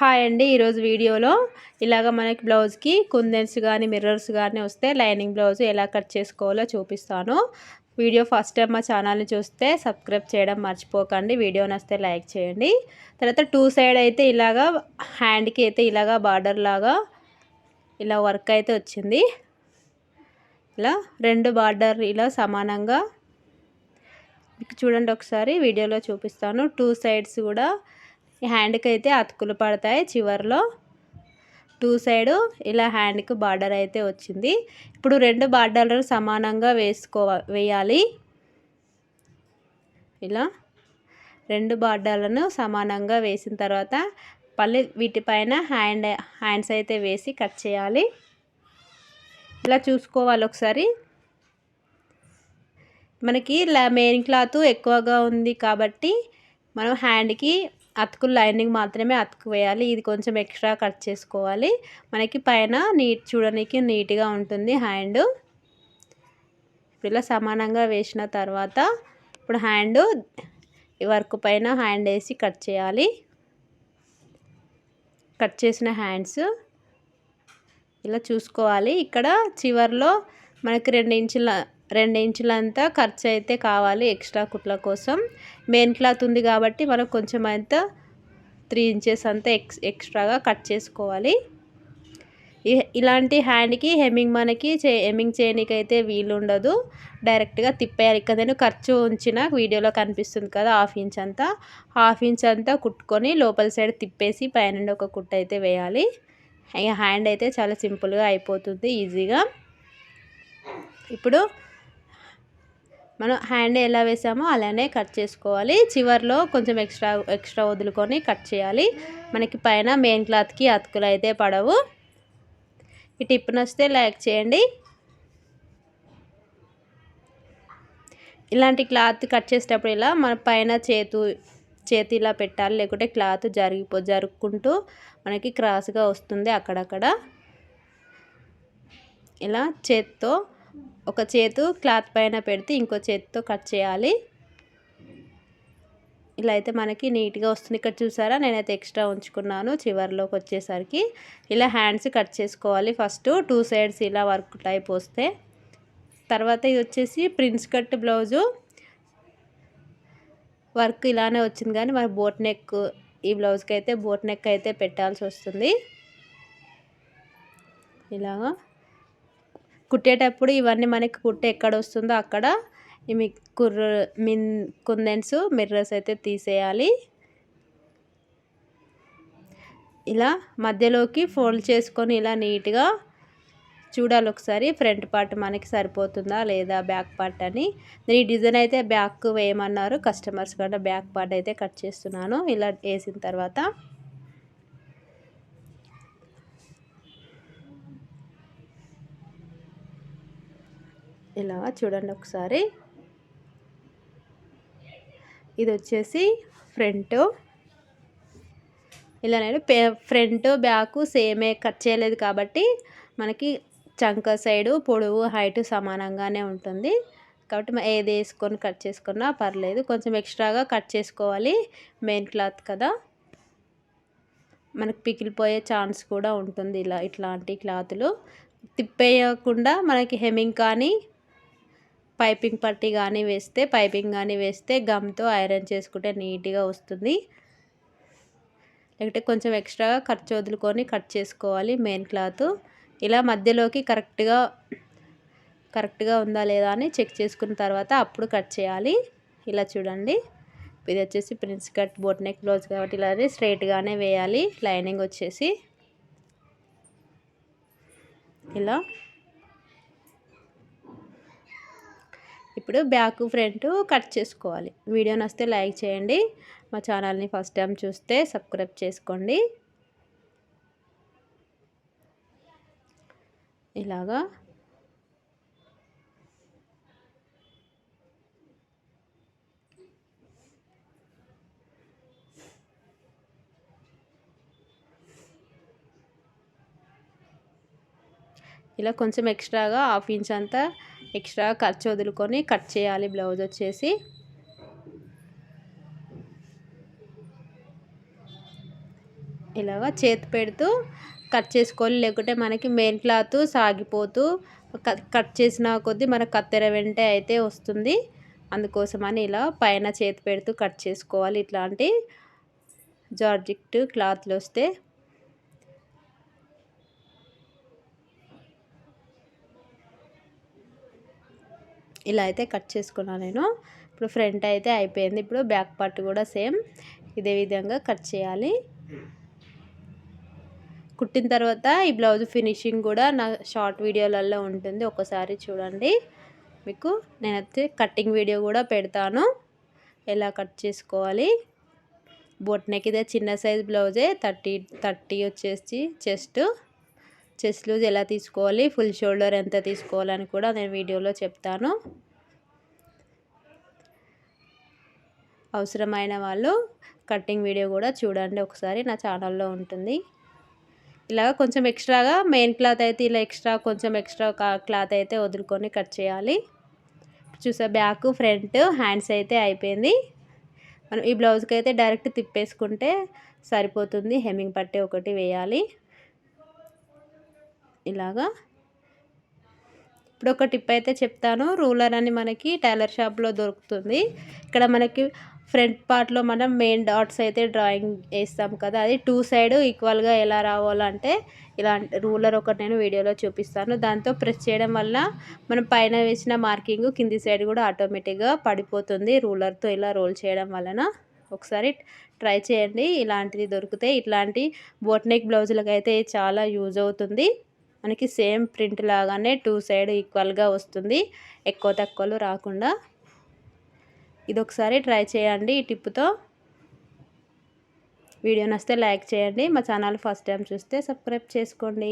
Hi అండి ఈరోజు వీడియోలో ఇలాగ మనకి బ్లౌజ్కి కుందెన్స్ కానీ మిర్రర్స్ కానీ వస్తే లైనింగ్ బ్లౌజ్ ఎలా కట్ చేసుకోవాలో చూపిస్తాను. వీడియో ఫస్ట్ టైం మా ఛానల్ని చూస్తే సబ్స్క్రైబ్ చేయడం మర్చిపోకండి. వీడియో నస్తే లైక్ చేయండి. తర్వాత టూ సైడ్ అయితే ఇలాగా హ్యాండ్కి అయితే ఇలాగా బార్డర్ లాగా ఇలా వర్క్ అయితే వచ్చింది. ఇలా రెండు బార్డర్ ఇలా సమానంగా చూడండి ఒకసారి వీడియోలో చూపిస్తాను. టూ సైడ్స్ కూడా హ్యాండ్కి అయితే అతుకులు పడతాయి చివరిలో. టూ సైడు ఇలా హ్యాండ్కి బార్డర్ అయితే వచ్చింది. ఇప్పుడు రెండు బార్డర్లను సమానంగా వేసుకో వేయాలి. ఇలా రెండు బార్డర్లను సమానంగా వేసిన తర్వాత మళ్ళీ వీటిపైన హ్యాండ్ హ్యాండ్స్ అయితే వేసి కట్ చేయాలి. ఇలా చూసుకోవాలి ఒకసారి. మనకి మెయిన్ క్లాత్ ఎక్కువగా ఉంది కాబట్టి మనం హ్యాండ్కి అతుకులు లైనింగ్ మాత్రమే అతుకు వేయాలి. ఇది కొంచెం ఎక్స్ట్రా కట్ చేసుకోవాలి. మనకి పైన నీట్ చూడడానికి నీట్గా ఉంటుంది హ్యాండ్. ఇలా సమానంగా వేసిన తర్వాత ఇప్పుడు హ్యాండ్ వర్క్ పైన హ్యాండ్ వేసి కట్ చేయాలి. కట్ చేసిన హ్యాండ్స్ ఇలా చూసుకోవాలి. ఇక్కడ చివరిలో మనకి రెండు ఇంచుల ఇంచులంతా ఖర్చు అయితే కావాలి ఎక్స్ట్రా కుట్ల కోసం. మెయిన్ క్లాత్ ఉంది కాబట్టి మనం కొంచెం అంతా త్రీ ఇంచెస్ అంతా ఎక్స్ ఎక్స్ట్రాగా కట్ చేసుకోవాలి. ఇలాంటి హ్యాండ్కి హెమ్మింగ్ మనకి చే హెమ్మింగ్ చేయడానికి అయితే వీలు ఉండదు డైరెక్ట్గా తిప్పేయాలి. ఇక్కడ నేను ఖర్చు ఉంచిన వీడియోలో కనిపిస్తుంది కదా హాఫ్ ఇంచ్ అంతా. హాఫ్ ఇంచ్ అంతా కుట్టుకొని లోపల సైడ్ తిప్పేసి పైన ఒక కుట్ట అయితే వేయాలి. హ్యాండ్ అయితే చాలా సింపుల్గా అయిపోతుంది ఈజీగా. ఇప్పుడు మనం హ్యాండ్ ఎలా వేసామో అలానే కట్ చేసుకోవాలి. చివరిలో కొంచెం ఎక్స్ట్రా ఎక్స్ట్రా వదులుకొని కట్ చేయాలి. మనకి పైన మెయిన్ క్లాత్కి అతుకులు అయితే పడవు. ఈ టిప్ నొస్తే లైక్ చేయండి. ఇలాంటి క్లాత్ కట్ చేసేటప్పుడు ఇలా మన పైన చేతు చేతి ఇలా పెట్టాలి. లేకుంటే క్లాత్ జరిగిపో జరుపుకుంటూ మనకి క్రాస్గా వస్తుంది అక్కడక్కడ. ఇలా చేత్తో ఒక చేతు క్లాత్ పైన పెడితే ఇంకో చేతితో కట్ చేయాలి. ఇలా అయితే మనకి నీట్గా వస్తుంది. ఇక్కడ చూసారా? నేనైతే ఎక్స్ట్రా ఉంచుకున్నాను చివరిలోకి వచ్చేసరికి. ఇలా హ్యాండ్స్ కట్ చేసుకోవాలి ఫస్ట్. టూ సైడ్స్ ఇలా వర్క్ టైప్ వస్తే. తర్వాత ఇది వచ్చేసి ప్రిన్స్ కట్ బ్లౌజు. వర్క్ ఇలానే వచ్చింది కానీ మన బోట్ నెక్ ఈ బ్లౌజ్కి అయితే బోట్ నెక్ అయితే పెట్టాల్సి వస్తుంది. ఇలాగా. కుట్టేటప్పుడు ఇవన్నీ మనకి కుట్ట ఎక్కడ వస్తుందో అక్కడ మీ కుర్ర మిన్ కుందెన్స్ మిర్రర్స్ అయితే తీసేయాలి. ఇలా మధ్యలోకి ఫోల్డ్ చేసుకొని ఇలా నీట్గా చూడాలి ఒకసారి. ఫ్రంట్ పార్ట్ మనకి సరిపోతుందా లేదా బ్యాక్ పార్ట్ అని. ఈ డిజైన్ అయితే బ్యాక్ వేయమన్నారు. కస్టమర్స్ కూడా బ్యాక్ పార్ట్ అయితే కట్ చేస్తున్నాను. ఇలా వేసిన తర్వాత ఇలా చూడండి ఒకసారి. ఇది వచ్చేసి ఫ్రంట్. ఇలా నేను ఫ్రంట్ బ్యాక్ సేమే కట్ చేయలేదు కాబట్టి మనకి చంక సైడు పొడవు హైట్ సమానంగానే ఉంటుంది. కాబట్టి ఏది వేసుకొని కట్ చేసుకున్నా పర్లేదు. కొంచెం ఎక్స్ట్రాగా కట్ చేసుకోవాలి మెయిన్ క్లాత్ కదా. మనకి పికిలిపోయే ఛాన్స్ కూడా ఉంటుంది ఇలా ఇట్లాంటి క్లాతులు. తిప్పేయకుండా మనకి హెమింగ్ కానీ పైపింగ్ పట్టి కానీ వేస్తే పైపింగ్ కానీ వేస్తే గమ్తో ఐరన్ చేసుకుంటే నీట్గా వస్తుంది. లేకపోతే కొంచెం ఎక్స్ట్రాగా ఖర్చు వదులుకొని కట్ చేసుకోవాలి మెయిన్ క్లాత్. ఇలా మధ్యలోకి కరెక్ట్గా కరెక్ట్గా ఉందా లేదా అని చెక్ చేసుకున్న తర్వాత అప్పుడు కట్ చేయాలి. ఇలా చూడండి. ఇది వచ్చేసి prince cut boat neck blouse కాబట్టి ఇలా స్ట్రైట్గానే వేయాలి. లైనింగ్ వచ్చేసి. ఇలా ఇప్పుడు బ్యాక్ ఫ్రంట్ కట్ చేసుకోవాలి. వీడియో నస్తే లైక్ చేయండి. మా ఛానల్ని ఫస్ట్ టైం చూస్తే సబ్స్క్రైబ్ చేసుకోండి. ఇలాగా. ఇలా కొంచెం ఎక్స్ట్రాగా హాఫ్ ఇంచ్ అంతా ఎక్స్ట్రా ఖర్చు వదులుకొని కట్ చేయాలి బ్లౌజ్ వచ్చేసి. ఇలాగా చేతి పెడుతూ కట్ చేసుకోవాలి. లేకుంటే మనకి మెయిన్ క్లాత్ సాగిపోతూ కట్ చేసిన కొద్దీ మన కత్తెర వెంటే అయితే వస్తుంది. అందుకోసమని ఇలా పైన చేతి పెడుతూ కట్ చేసుకోవాలి. ఇట్లాంటి జార్జిక్ట్ క్లాత్లు వస్తే ఇలా అయితే కట్ చేసుకున్నాను నేను. ఇప్పుడు ఫ్రంట్ అయితే అయిపోయింది. ఇప్పుడు బ్యాక్ పార్ట్ కూడా సేమ్ ఇదే విధంగా కట్ చేయాలి. కుట్టిన తర్వాత ఈ బ్లౌజ్ ఫినిషింగ్ కూడా నా షార్ట్ వీడియోలలో ఉంటుంది. ఒకసారి చూడండి. మీకు నేనైతే కటింగ్ వీడియో కూడా పెడతాను. ఎలా కట్ చేసుకోవాలి? బొట్నెక్ ఇదే చిన్న సైజ్ బ్లౌజే. థర్టీ థర్టీ వచ్చేసి చెస్ట్. చెస్ట్ లూజ్ ఎలా తీసుకోవాలి ఫుల్ షోల్డర్ ఎంత తీసుకోవాలని కూడా నేను వీడియోలో చెప్తాను. అవసరమైన వాళ్ళు కటింగ్ వీడియో కూడా చూడండి ఒకసారి నా ఛానల్లో ఉంటుంది. ఇలాగ కొంచెం ఎక్స్ట్రాగా మెయిన్ క్లాత్ అయితే ఇలా ఎక్స్ట్రా కొంచెం ఎక్స్ట్రా క్లాత్ అయితే వదులుకొని కట్ చేయాలి. చూసా బ్యాక్ ఫ్రంట్ హ్యాండ్స్ అయితే అయిపోయింది. మనం ఈ బ్లౌజ్కి అయితే డైరెక్ట్ తిప్పేసుకుంటే సరిపోతుంది హెమ్మింగ్ పట్టే ఒకటి వేయాలి. ఇలాగా. ఇప్పుడు ఒక టిప్ అయితే చెప్తాను. రూలర్ అని మనకి టైలర్ షాప్లో దొరుకుతుంది. ఇక్కడ మనకి ఫ్రంట్ పార్ట్లో మనం మెయిన్ డాట్స్ అయితే డ్రాయింగ్ వేస్తాం కదా అది టూ సైడ్ ఈక్వల్గా ఎలా రావాలంటే ఇలాంటి రూలర్ ఒకటి నేను వీడియోలో చూపిస్తాను. దాంతో ప్రెస్ చేయడం వల్ల మనం పైన వేసిన మార్కింగ్ కింది సైడ్ కూడా ఆటోమేటిక్గా పడిపోతుంది రూలర్తో ఇలా రోల్ చేయడం వలన. ఒకసారి ట్రై చేయండి. ఇలాంటిది దొరికితే ఇట్లాంటి బోట్నెక్ బ్లౌజులకు అయితే చాలా యూజ్ అవుతుంది. మనకి సేమ్ ప్రింట్ లాగానే టూ సైడ్ ఈక్వల్గా వస్తుంది. ఎక్కువ తక్కువలు రాకుండా. ఇది ఒకసారి ట్రై చేయండి ఈ టిప్తో. వీడియో నచ్చితే లైక్ చేయండి. మా ఛానల్ ఫస్ట్ టైం చూస్తే సబ్స్క్రైబ్ చేసుకోండి.